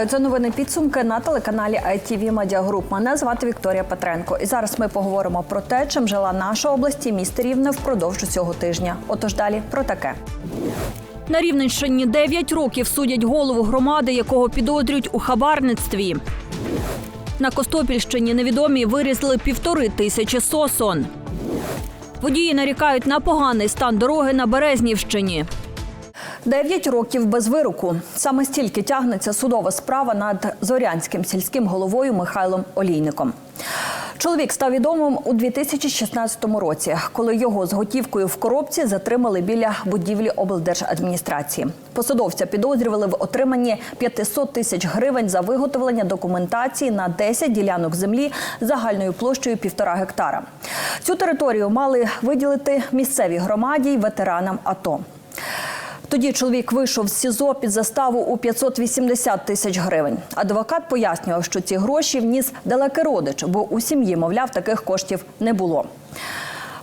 Вітаю, це новини підсумки на телеканалі ITV Media Group. Мене звати Вікторія Петренко. І зараз ми поговоримо про те, чим жила наша область і місто Рівне впродовж цього тижня. Отож далі про таке. На Рівненщині 9 років судять голову громади, якого підозрюють у хабарництві. На Костопільщині невідомі вирізали півтори тисячі сосон. Водії нарікають на поганий стан дороги на Березнівщині. Дев'ять років без вироку. Саме стільки тягнеться судова справа над зорянським сільським головою Михайлом Олійником. Чоловік став відомим у 2016 році, коли його з готівкою в коробці затримали біля будівлі облдержадміністрації. Посадовця підозрювали в отриманні 500 тисяч гривень за виготовлення документації на 10 ділянок землі загальною площею півтора гектара. Цю територію мали виділити місцевій громаді й ветеранам АТО. Тоді чоловік вийшов з СІЗО під заставу у 580 тисяч гривень. Адвокат пояснював, що ці гроші вніс далекий родич, бо у сім'ї, мовляв, таких коштів не було.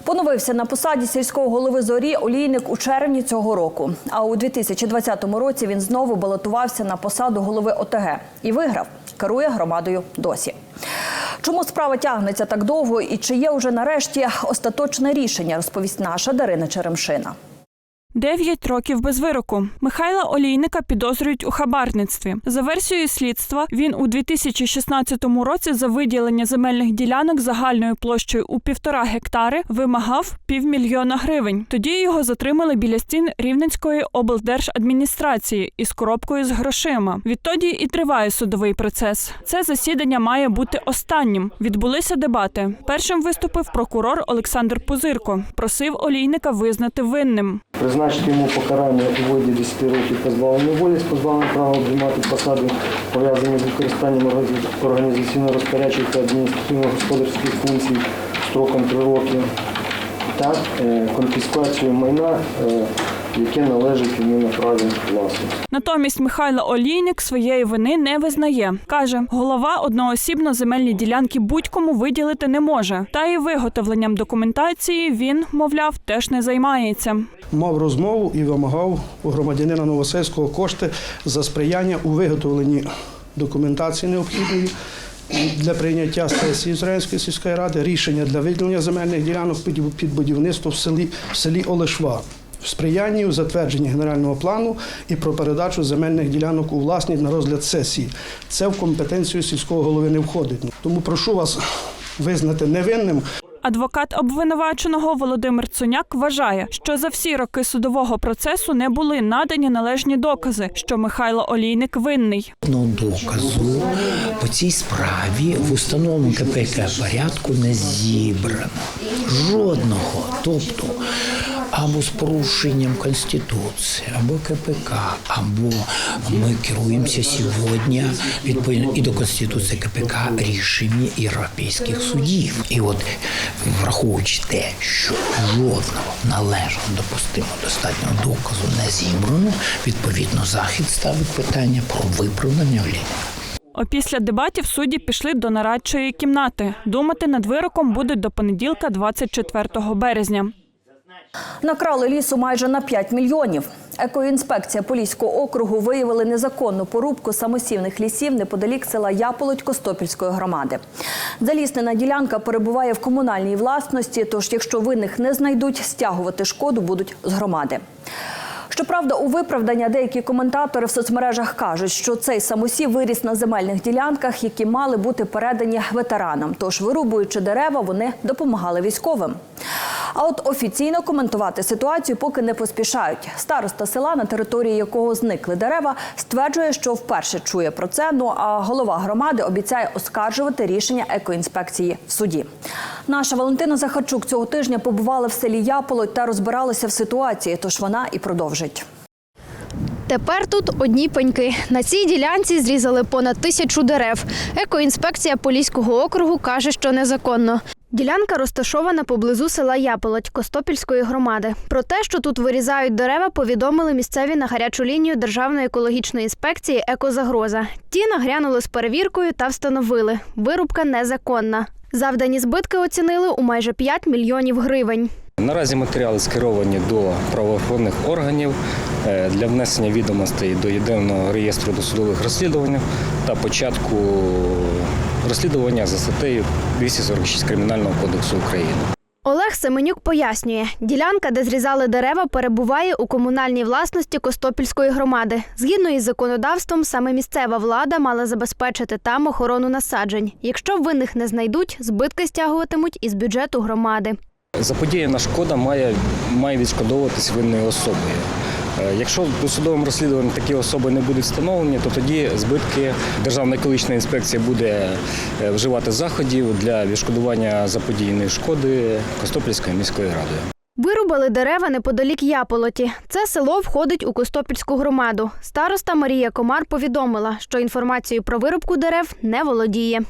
Поновився на посаді сільського голови зорі олійник у червні цього року. А у 2020 році він знову балотувався на посаду голови ОТГ і виграв. Керує громадою досі. Чому справа тягнеться так довго і чи є уже нарешті остаточне рішення, розповість наша Дарина Черемшина. Дев'ять років без вироку. Михайла Олійника підозрюють у хабарництві. За версією слідства, він у 2016 році за виділення земельних ділянок загальною площею у півтора гектари вимагав півмільйона гривень. Тоді його затримали біля стін Рівненської облдержадміністрації із коробкою з грошима. Відтоді і триває судовий процес. Це засідання має бути останнім. Відбулися дебати. Першим виступив прокурор Олександр Пузирко. Просив Олійника визнати винним. Призначити йому покарання у виді 10 років позбавлення волі з позбавленням права обіймати посади, пов'язані з використанням організаційно-розпорядчих та адміністративно-господарських функцій строком 3 роки. Та е, конфіскацію майна, е, яке належить йому на праві власності. Натомість Михайло Олійник своєї вини не визнає. Каже, голова одноосібно земельні ділянки будь-кому виділити не може. Та і виготовленням документації він, мовляв, теж не займається. мав розмову і вимагав у громадянина Новосельського кошти за сприяння у виготовленні документації необхідної для прийняття сесії Ізраїльської сільської ради, рішення для виділення земельних ділянок під- під будівництво в селі, в селі Олешва. В сприянні у затвердженні генерального плану і про передачу земельних ділянок у власність на розгляд сесії. Це в компетенцію сільського голови не входить. Тому прошу вас визнати невинним Адвокат обвинуваченого Володимир Цуняк вважає, що за всі роки судового процесу не були надані належні докази, що Михайло Олійник винний. жодного доказу по цій справі в установленому КПК порядку не зібрано. Жодного. Тобто або з порушенням Конституції, або КПК, або ми керуємося сьогодні відповідно і до Конституції КПК рішеннями європейських судів. І от враховуючи те, що жодного належно допустимо достатнього доказу не зібрано, відповідно захід ставить питання про виправдання Олійника. Опісля дебатів судді пішли до нарадчої кімнати. Думати над вироком будуть до понеділка, 24 березня. Накрали лісу майже на 5 мільйонів. Екоінспекція Поліського округу виявили незаконну порубку самосівних лісів неподалік села Яполодь Костопільської громади. Заліснена ділянка перебуває в комунальній власності, тож якщо винних не знайдуть, стягувати шкоду будуть з громади. Щоправда, у виправдання деякі коментатори в соцмережах кажуть, що цей самосів виріс на земельних ділянках, які мали бути передані ветеранам. Тож, вирубуючи дерева, вони допомагали військовим. А от офіційно коментувати ситуацію поки не поспішають. Староста села, на території якого зникли дерева, стверджує, що вперше чує про це. Ну а голова громади обіцяє оскаржувати рішення екоінспекції в суді. Наша Валентина Захарчук цього тижня побувала в селі Яполодь та розбиралася в ситуації, тож вона і продовжить. Тепер тут одні пеньки. На цій ділянці зрізали понад тисячу дерев. Екоінспекція Поліського округу каже, що незаконно. Ділянка розташована поблизу села Яполодь Костопільської громади. Про те, що тут вирізають дерева, повідомили місцеві на гарячу лінію Державної екологічної інспекції Екозагроза. Ті нагрянули з перевіркою та встановили. Вирубка незаконна. Завдані збитки оцінили у майже 5 мільйонів гривень. Наразі матеріали скеровані до правоохоронних органів е, для внесення відомостей до єдиного реєстру досудових розслідувань та початку розслідування за статтею 246 Кримінального кодексу України. Олег Семенюк пояснює, ділянка, де зрізали дерева, перебуває у комунальній власності Костопільської громади. Згідно із законодавством, саме місцева влада мала забезпечити там охорону насаджень. Якщо винних не знайдуть, збитки стягуватимуть із бюджету громади. Заподіяна шкода має, має відшкодовуватись винною особою. Е, Якщо в досудовому розслідуванні такі особи не будуть встановлені, то тоді збитки Державна екологічна інспекція буде е, вживати заходів для відшкодування заподіяної шкоди Костопільською міською радою. Вирубали дерева неподалік Яполоті. Це село входить у Костопільську громаду. Староста Марія Комар повідомила, що інформацією про вирубку дерев не володіє.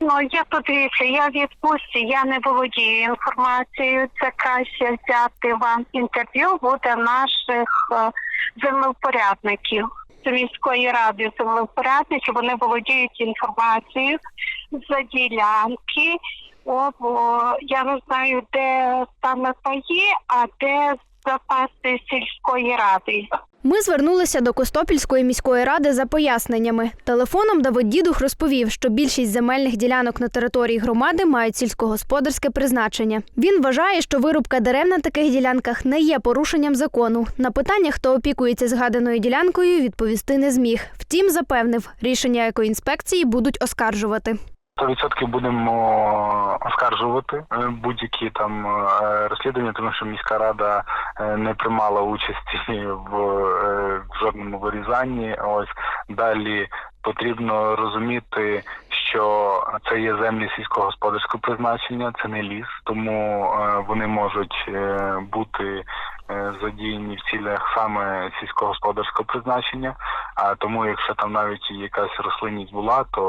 Ну, я подивіться, я в відпустці, я не володію інформацією. Це краще взяти вам інтерв'ю буде наших е, землевпорядників. Це міської ради землевпорядників, вони володіють інформацією за ділянки. О, я не знаю, де саме паї, а де запаси сільської ради. Ми звернулися до Костопільської міської ради за поясненнями. Телефоном Давид Дідух розповів, що більшість земельних ділянок на території громади мають сільськогосподарське призначення. Він вважає, що вирубка дерев на таких ділянках не є порушенням закону. На питання, хто опікується згаданою ділянкою, відповісти не зміг. Втім, запевнив, рішення екоінспекції будуть оскаржувати. 100% будемо оскаржувати е, будь-які там е, розслідування, тому що міська рада е, не приймала участі в, е, в жодному вирізанні. Ось далі потрібно розуміти, що це є землі сільськогосподарського призначення, це не ліс, тому е, вони можуть е, бути е, задіяні в цілях саме сільськогосподарського призначення. А тому, якщо там навіть якась рослинність була, то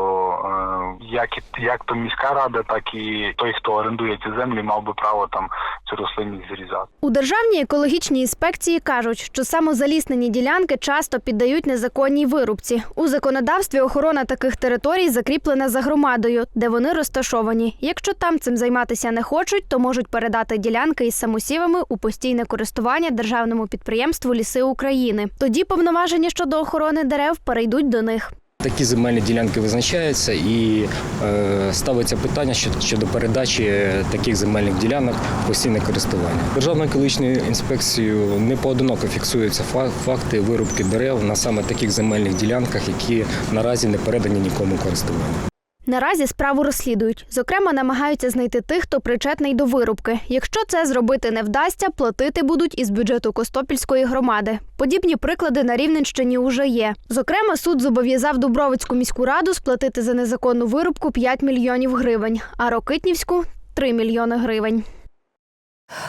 як і як то міська рада, так і той, хто орендує ці землі, мав би право там цю рослинність зрізати. У Державній екологічній інспекції кажуть, що самозаліснені ділянки часто піддають незаконній вирубці. У законодавстві охорона таких територій закріплена за громадою, де вони розташовані. Якщо там цим займатися не хочуть, то можуть передати ділянки із самосівами у постійне користування державному підприємству Ліси України. Тоді повноваження щодо охорони дерев перейдуть до них. Такі земельні ділянки визначаються і е, ставиться питання щодо, передачі таких земельних ділянок в постійне користування. Державною екологічною інспекцією не поодиноко фіксуються фа- факти вирубки дерев на саме таких земельних ділянках, які наразі не передані нікому користуванню. Наразі справу розслідують. Зокрема, намагаються знайти тих, хто причетний до вирубки. Якщо це зробити не вдасться, платити будуть із бюджету Костопільської громади. Подібні приклади на Рівненщині уже є. Зокрема, суд зобов'язав Дубровицьку міську раду сплатити за незаконну вирубку 5 мільйонів гривень, а Рокитнівську 3 мільйони гривень.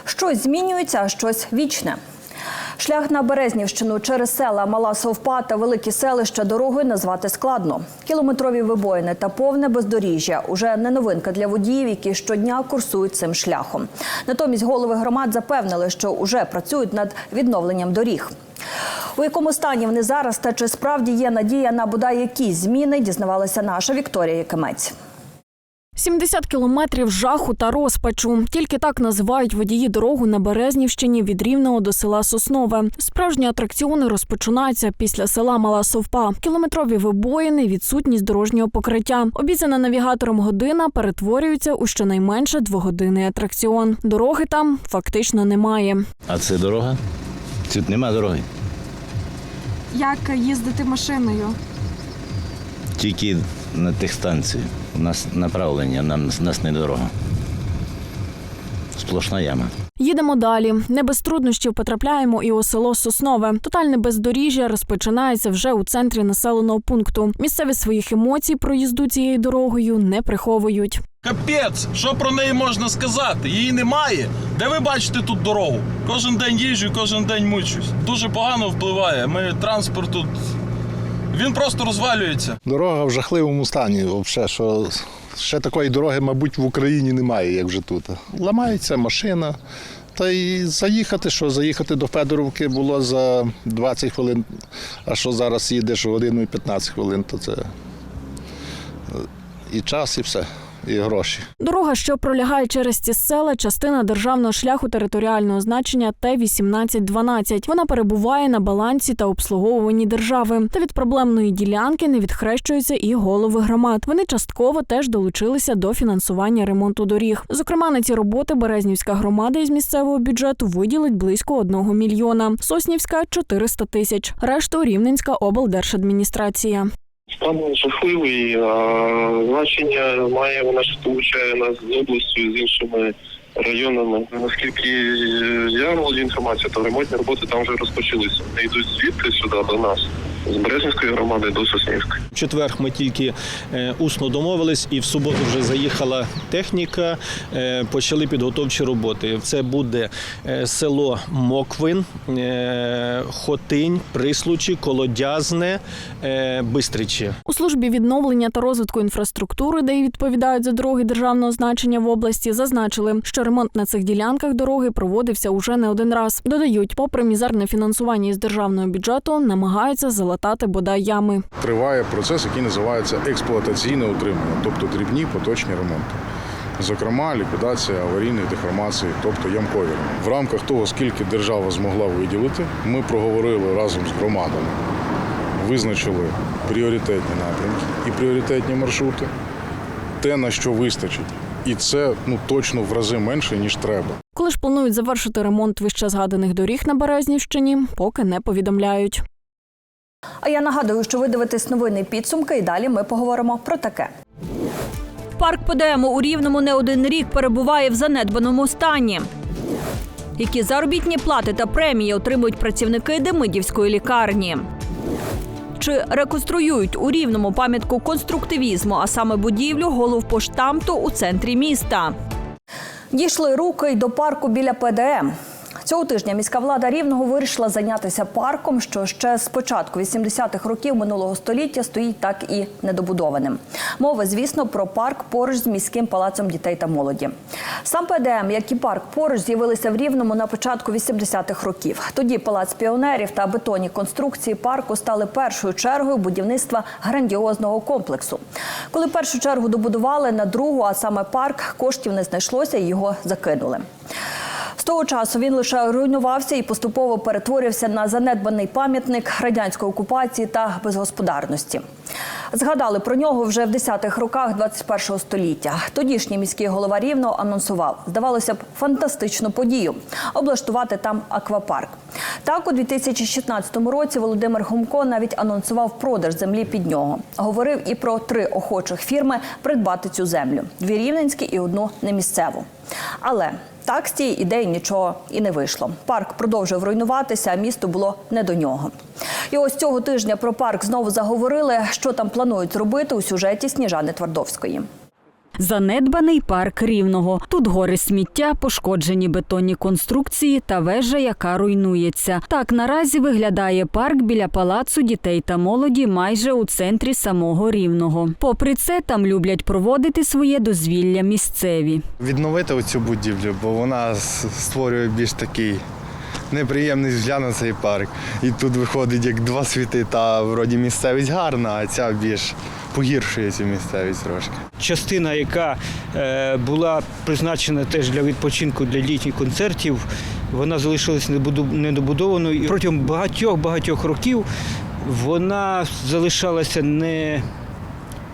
Щось змінюється, а щось вічне. Шлях на Березнівщину через села Мала Совпа та великі селища дорогою назвати складно. Кілометрові вибоїни та повне бездоріжжя уже не новинка для водіїв, які щодня курсують цим шляхом. Натомість голови громад запевнили, що уже працюють над відновленням доріг. У якому стані вони зараз та чи справді є надія на бодай якісь зміни, дізнавалася наша Вікторія Якимець. 70 кілометрів жаху та розпачу. Тільки так називають водії дорогу на Березнівщині від Рівного до села Соснове. Справжні атракціони розпочинаються після села Мала Совпа. Кілометрові вибоїни, відсутність дорожнього покриття. Обіцяна навігатором година перетворюється у щонайменше двогодинний атракціон. Дороги там фактично немає. А це дорога? Тут нема дороги. Як їздити машиною? Тільки на тих станціях. У нас направлення, нам, нас не дорога. Сплошна яма. Їдемо далі. Не без труднощів потрапляємо і у село Соснове. Тотальне бездоріжжя розпочинається вже у центрі населеного пункту. Місцеві своїх емоцій про їзду цією дорогою не приховують. Капець, що про неї можна сказати? Її немає. Де ви бачите тут дорогу? Кожен день їжджу, кожен день мучусь. Дуже погано впливає. Ми транспорт тут. Він просто розвалюється. Дорога в жахливому стані. Взагалі, що ще такої дороги, мабуть, в Україні немає, як вже тут. Ламається машина. Та й заїхати, що заїхати до Федоровки було за 20 хвилин, а що зараз їдеш годину і 15 хвилин, то це і час, і все. І гроші. Дорога, що пролягає через ці села, частина державного шляху територіального значення Т-1812. Вона перебуває на балансі та обслуговуванні держави. Та від проблемної ділянки не відхрещуються і голови громад. Вони частково теж долучилися до фінансування ремонту доріг. Зокрема, на ці роботи Березнівська громада із місцевого бюджету виділить близько одного мільйона. Соснівська 400 тисяч. Решту Рівненська облдержадміністрація. Стан жахливий, а значення має вона сполучає нас з областю з іншими районами. Наскільки я володію інформацією, то ремонтні роботи там вже розпочалися. Вони йдуть звідти сюди до нас, з Березнівської громади до Соснівської. В четвер ми тільки е, усно домовились, і в суботу вже заїхала техніка. е, Почали підготовчі роботи. Це буде е, село Моквин, е, Хотинь, Прислучі, Колодязне, е, Бистричі. У службі відновлення та розвитку інфраструктури, де й відповідають за дороги державного значення в області, зазначили, що ремонт на цих ділянках дороги проводився уже не один раз. Додають, попри мізерне фінансування із державного бюджету, намагаються залатати бодай ями. Триває процес, який називається експлуатаційне утримання, тобто дрібні поточні ремонти. Зокрема, ліквідація аварійних деформацій, тобто ямкові. В рамках того, скільки держава змогла виділити, ми проговорили разом з громадами, визначили пріоритетні напрямки і пріоритетні маршрути, те, на що вистачить. І це ну точно в рази менше ніж треба. Коли ж планують завершити ремонт вище згаданих доріг на Березнівщині, поки не повідомляють. А я нагадую, що ви дивитесь новини підсумки, і далі ми поговоримо про таке. Парк ПДМ у Рівному не один рік перебуває в занедбаному стані. Які заробітні плати та премії отримують працівники Демидівської лікарні? Чи реконструюють у рівному пам'ятку конструктивізму, а саме будівлю головпоштамту у центрі міста? Дійшли руки й до парку біля ПДМ. Цього тижня міська влада рівного вирішила зайнятися парком, що ще з початку 80-х років минулого століття стоїть так і недобудованим. Мова, звісно, про парк поруч з міським палацом дітей та молоді. Сам ПДМ, як і парк поруч, з'явилися в рівному на початку 80-х років. Тоді палац піонерів та бетонні конструкції парку стали першою чергою будівництва грандіозного комплексу. Коли першу чергу добудували на другу, а саме парк, коштів не знайшлося і його закинули. Того часу він лише руйнувався і поступово перетворився на занедбаний пам'ятник радянської окупації та безгосподарності. Згадали про нього вже в 10-х роках 21-го століття. Тодішній міський голова Рівного анонсував, здавалося б, фантастичну подію облаштувати там аквапарк. Так, у 2016 році Володимир Гумко навіть анонсував продаж землі під нього. Говорив і про три охочих фірми придбати цю землю: дві рівненські і одну немісцеву. Але так з цієї ідеї нічого і не вийшло. Парк продовжив руйнуватися, а місто було не до нього. І ось цього тижня про парк знову заговорили, що там планують зробити у сюжеті Сніжани Твардовської. Занедбаний парк рівного. Тут гори сміття, пошкоджені бетонні конструкції та вежа, яка руйнується. Так наразі виглядає парк біля палацу дітей та молоді майже у центрі самого рівного. Попри це, там люблять проводити своє дозвілля місцеві. Відновити оцю будівлю, бо вона створює більш такий. Неприємний взгляд на цей парк. І тут виходить як два світи, та вроді місцевість гарна, а ця більш погіршує цю місцевість трошки. частина, яка е, була призначена теж для відпочинку для літніх концертів, вона залишилась недобудованою. І протягом багатьох багатьох років вона залишалася не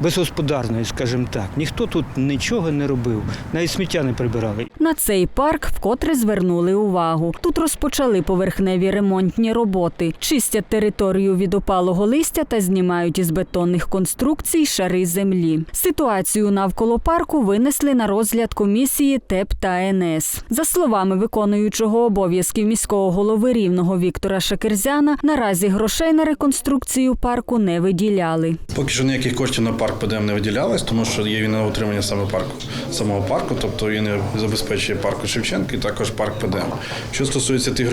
безгосподарною, скажімо так. Ніхто тут нічого не робив, навіть сміття не прибирали. На цей парк вкотре звернули увагу. Тут розпочали поверхневі ремонтні роботи, чистять територію від опалого листя та знімають із бетонних конструкцій шари землі. Ситуацію навколо парку винесли на розгляд комісії ТЕП та НС. За словами виконуючого обов'язків міського голови рівного Віктора Шакерзяна, наразі грошей на реконструкцію парку не виділяли. Поки що ніяких коштів на парк ПДМ не виділялось, тому що є він на утримання саме парку самого парку, тобто він забезпечує парку Шевченка і також парк ПДМ. Що стосується тих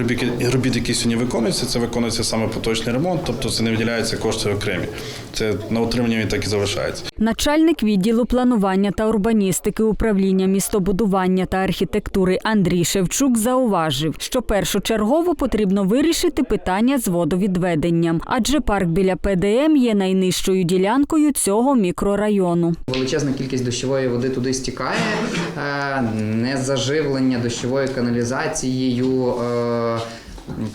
робіт, які сьогодні виконуються, це виконується саме поточний ремонт, тобто це не виділяються кошти окремі. Це на утримання він так і залишається. Начальник відділу планування та урбаністики управління містобудування та архітектури Андрій Шевчук зауважив, що першочергово потрібно вирішити питання з водовідведенням, адже парк біля ПДМ є найнижчою ділянкою цього мікрорайону. Величезна кількість дощової води туди стікає, е, незаживлення дощовою каналізацією. е,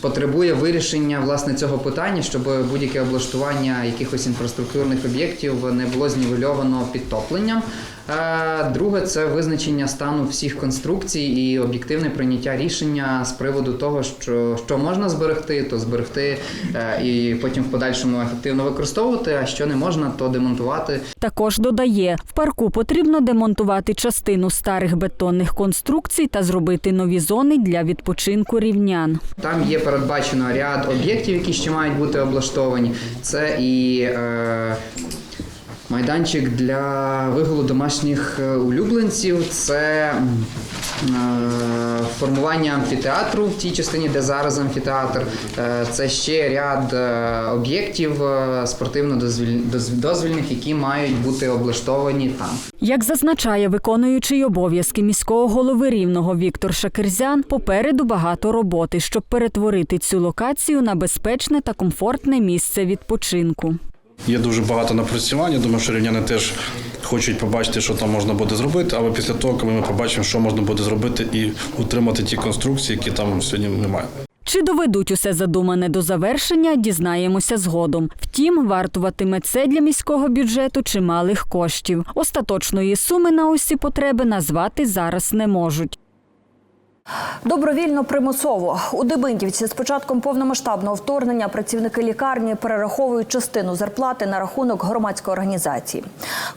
Потребує вирішення власне цього питання, щоб будь-яке облаштування якихось інфраструктурних об'єктів не було знівельовано підтопленням. Е, Друге це визначення стану всіх конструкцій і об'єктивне прийняття рішення з приводу того, що, що можна зберегти, то зберегти е, і потім в подальшому ефективно використовувати, а що не можна, то демонтувати. Також додає, в парку потрібно демонтувати частину старих бетонних конструкцій та зробити нові зони для відпочинку рівнян. Там є передбачено ряд об'єктів, які ще мають бути облаштовані. Це і е, майданчик для вигулу домашніх е, улюбленців, це е, формування амфітеатру в тій частині, де зараз амфітеатр. Е, це ще ряд об'єктів спортивно-дозвільних, які мають бути облаштовані там. Як зазначає виконуючий обов'язки міського голови рівного Віктор Шакерзян, попереду багато роботи, щоб перетворити цю локацію на безпечне та комфортне місце відпочинку. Є дуже багато напрацювань. Я думаю, що рівняни теж хочуть побачити, що там можна буде зробити. Але після того, коли ми побачимо, що можна буде зробити, і утримати ті конструкції, які там сьогодні немає. Чи доведуть усе задумане до завершення, дізнаємося згодом. Втім, вартуватиме це для міського бюджету чималих коштів. Остаточної суми на усі потреби назвати зараз не можуть. Добровільно примусово у Дебинківці з початком повномасштабного вторгнення працівники лікарні перераховують частину зарплати на рахунок громадської організації.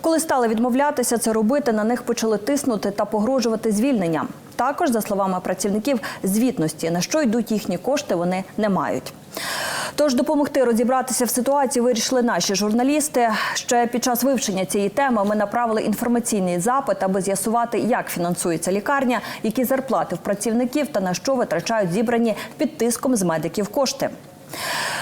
Коли стали відмовлятися це робити, на них почали тиснути та погрожувати звільненням. Також, за словами працівників, звітності на що йдуть їхні кошти, вони не мають. Тож допомогти розібратися в ситуації вирішили наші журналісти. Ще під час вивчення цієї теми ми направили інформаційний запит, аби з'ясувати, як фінансується лікарня, які зарплати в працівників та на що витрачають зібрані під тиском з медиків кошти.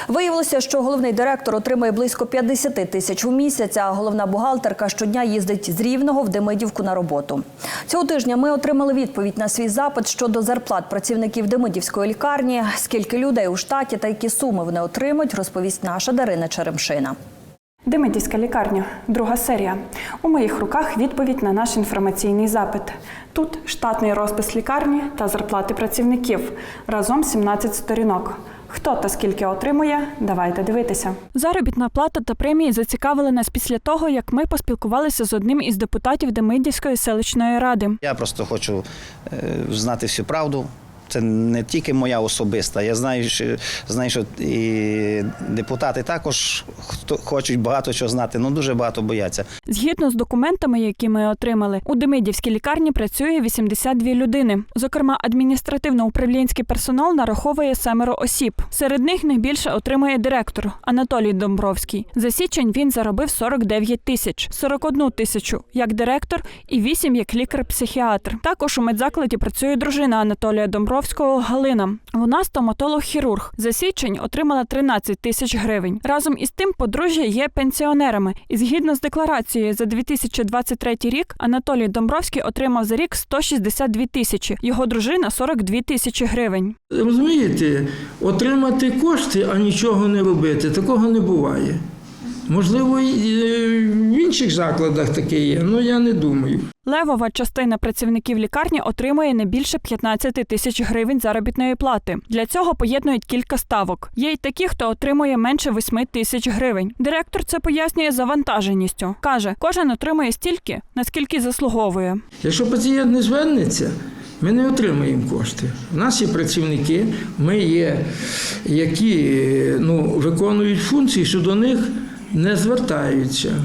Виявилося, що головний директор отримує близько 50 тисяч у місяць, а головна бухгалтерка щодня їздить з Рівного в Демидівку на роботу. Цього тижня ми отримали відповідь на свій запит щодо зарплат працівників Демидівської лікарні. Скільки людей у штаті та які суми вони отримують, розповість наша Дарина Черемшина. Демидівська лікарня, друга серія. У моїх руках відповідь на наш інформаційний запит. Тут штатний розпис лікарні та зарплати працівників. Разом 17 сторінок. Хто та скільки отримує, давайте дивитися. Заробітна плата та премії зацікавили нас після того, як ми поспілкувалися з одним із депутатів Демидівської селищної ради. Я просто хочу е, знати всю правду. Це не тільки моя особиста. Я знаю, що знаю, що і депутати також хто хочуть багато чого знати, але дуже багато бояться. Згідно з документами, які ми отримали, у Демидівській лікарні працює 82 людини. Зокрема, адміністративно-управлінський персонал нараховує семеро осіб. Серед них найбільше отримує директор Анатолій Домбровський. За січень він заробив 49 тисяч, 41 тисячу як директор і 8 як лікар-психіатр. Також у медзакладі працює дружина Анатолія Домбровського Галина. Вона стоматолог-хірург. За січень отримала 13 тисяч гривень. Разом із тим подружжя є пенсіонерами. І згідно з декларацією за 2023 рік Анатолій Домбровський отримав за рік 162 тисячі. Його дружина 42 тисячі гривень. Розумієте, отримати кошти, а нічого не робити, такого не буває. Можливо, і е, в інших закладах таке є, але я не думаю. Левова частина працівників лікарні отримує не більше 15 тисяч гривень заробітної плати. Для цього поєднують кілька ставок. Є й такі, хто отримує менше 8 тисяч гривень. Директор це пояснює завантаженістю. каже, кожен отримує стільки, наскільки заслуговує. Якщо пацієнт не звернеться, ми не отримаємо кошти. У нас є працівники, ми є, які е, ну, виконують функції, що до них не звертаються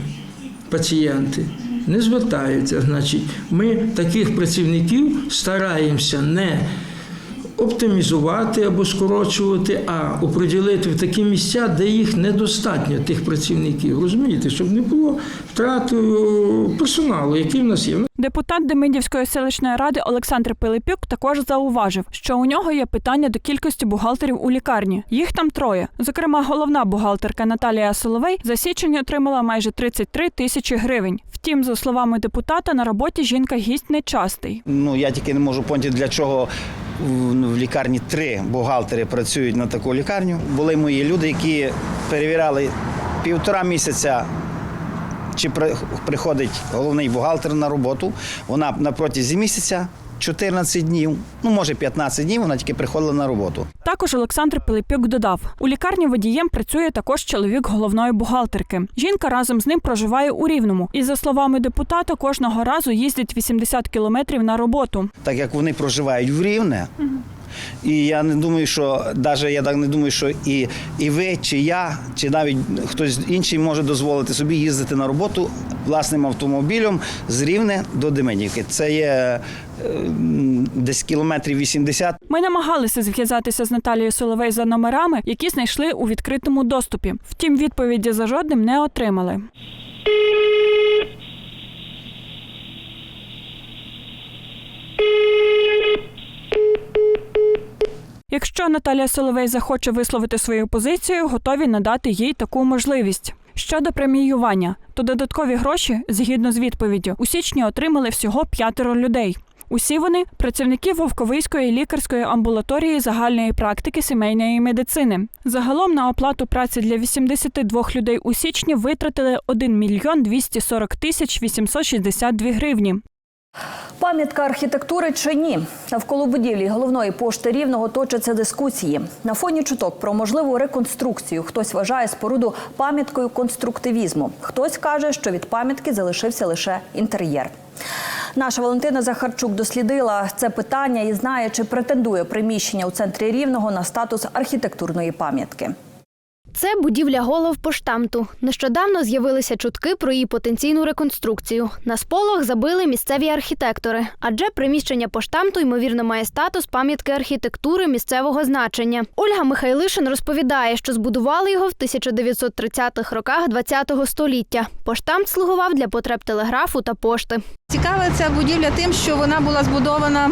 пацієнти. Не звертаються. Значить, ми таких працівників стараємося не оптимізувати або скорочувати, а оприділити в такі місця, де їх недостатньо, тих працівників. Розумієте, щоб не було втрати е, персоналу, який в нас є. Депутат Демидівської селищної ради Олександр Пилипюк також зауважив, що у нього є питання до кількості бухгалтерів у лікарні. Їх там троє. Зокрема, головна бухгалтерка Наталія Соловей за січень отримала майже 33 тисячі гривень. Втім, за словами депутата, на роботі жінка гість нечастий. Ну я тільки не можу поняти, для чого в, в лікарні три бухгалтери працюють на таку лікарню. Були мої люди, які перевіряли півтора місяця чи приходить головний бухгалтер на роботу, вона на протязі місяця 14 днів, ну може 15 днів, вона тільки приходила на роботу. Також Олександр Пилипюк додав: у лікарні водієм працює також чоловік головної бухгалтерки. Жінка разом з ним проживає у Рівному. І за словами депутата, кожного разу їздить 80 кілометрів на роботу. так як вони проживають в Рівне. І я не думаю, що навіть я так не думаю, що і, і ви, чи я, чи навіть хтось інший може дозволити собі їздити на роботу власним автомобілем з Рівне до Деменівки. Це є десь кілометрів 80. Ми намагалися зв'язатися з Наталією Соловей за номерами, які знайшли у відкритому доступі. Втім, відповіді за жодним не отримали. Якщо Наталія Соловей захоче висловити свою позицію, готові надати їй таку можливість. Щодо преміювання, то додаткові гроші, згідно з відповіддю, у січні отримали всього п'ятеро людей. Усі вони працівники Вовковийської лікарської амбулаторії загальної практики сімейної медицини. Загалом на оплату праці для 82 людей у січні витратили 1 мільйон 240 тисяч 862 гривні. Пам'ятка архітектури чи ні? Навколо будівлі головної пошти рівного точаться дискусії. На фоні чуток про можливу реконструкцію хтось вважає споруду пам'яткою конструктивізму. Хтось каже, що від пам'ятки залишився лише інтер'єр. Наша Валентина Захарчук дослідила це питання і знає, чи претендує приміщення у центрі рівного на статус архітектурної пам'ятки. Це будівля головпоштамту. Нещодавно з'явилися чутки про її потенційну реконструкцію. На сполох забили місцеві архітектори, адже приміщення поштамту ймовірно має статус пам'ятки архітектури місцевого значення. Ольга Михайлишин розповідає, що збудували його в 1930-х роках ХХ століття. Поштамт слугував для потреб телеграфу та пошти. Цікава ця будівля тим, що вона була збудована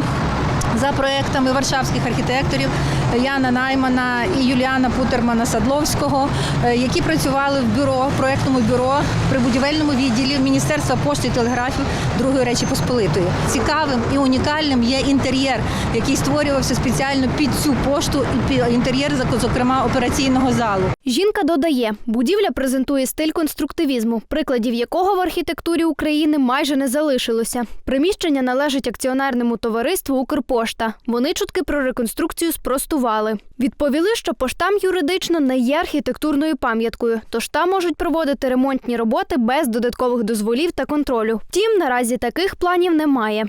за проектами варшавських архітекторів Яна Наймана і Юліана Путермана Садловського, е, які працювали в бюро, проектному бюро при будівельному відділі Міністерства пошти і телеграфів Другої Речі Посполитої. Цікавим і унікальним є інтер'єр, який створювався спеціально під цю пошту, і інтер'єр, зокрема, операційного залу. Жінка додає, будівля презентує стиль конструктивізму, прикладів якого в архітектурі України майже не залишилося. Приміщення належить акціонерному товариству Укрпошта. Вони чутки про реконструкцію спростували. Відповіли, що поштам юридично не є архітектурною пам'яткою, тож там можуть проводити ремонтні роботи без додаткових дозволів та контролю. Втім, наразі таких планів немає.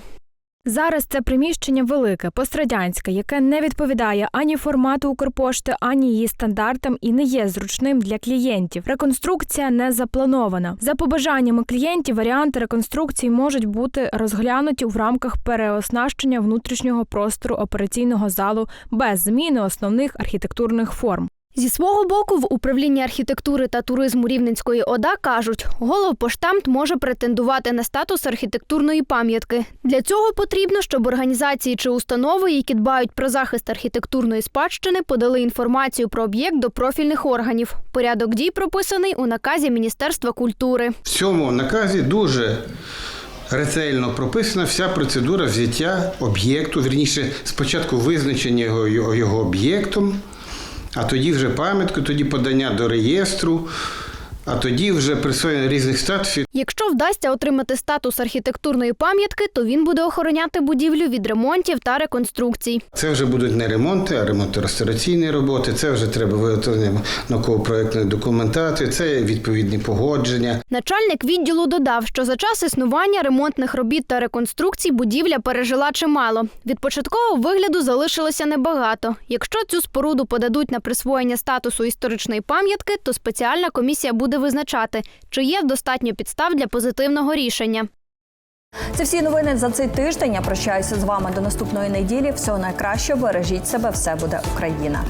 Зараз це приміщення велике, пострадянське, яке не відповідає ані формату Укрпошти, ані її стандартам і не є зручним для клієнтів. Реконструкція не запланована. За побажаннями клієнтів, варіанти реконструкції можуть бути розглянуті в рамках переоснащення внутрішнього простору операційного залу без зміни основних архітектурних форм. Зі свого боку, в управлінні архітектури та туризму Рівненської ОДА кажуть, головпоштамт може претендувати на статус архітектурної пам'ятки. Для цього потрібно, щоб організації чи установи, які дбають про захист архітектурної спадщини, подали інформацію про об'єкт до профільних органів. Порядок дій прописаний у наказі Міністерства культури. В цьому наказі дуже ретельно прописана вся процедура взяття об'єкту, вірніше, спочатку визначення його, його об'єктом, а тоді вже пам'ятку, тоді подання до реєстру, а тоді вже присвоєння різних статусів. Якщо вдасться отримати статус архітектурної пам'ятки, то він буде охороняти будівлю від ремонтів та реконструкцій. Це вже будуть не ремонти, а ремонтно-реставраційні роботи. Це вже треба виготовлення науково-проектної документації, це відповідні погодження. Начальник відділу додав, що за час існування ремонтних робіт та реконструкцій будівля пережила чимало. Від початкового вигляду залишилося небагато. Якщо цю споруду подадуть на присвоєння статусу історичної пам'ятки, то спеціальна комісія буде визначати, чи є достатньо підстав для позитивного рішення. Це всі новини за цей тиждень. Я прощаюся з вами до наступної неділі. Всього найкращого. Бережіть себе, все буде Україна.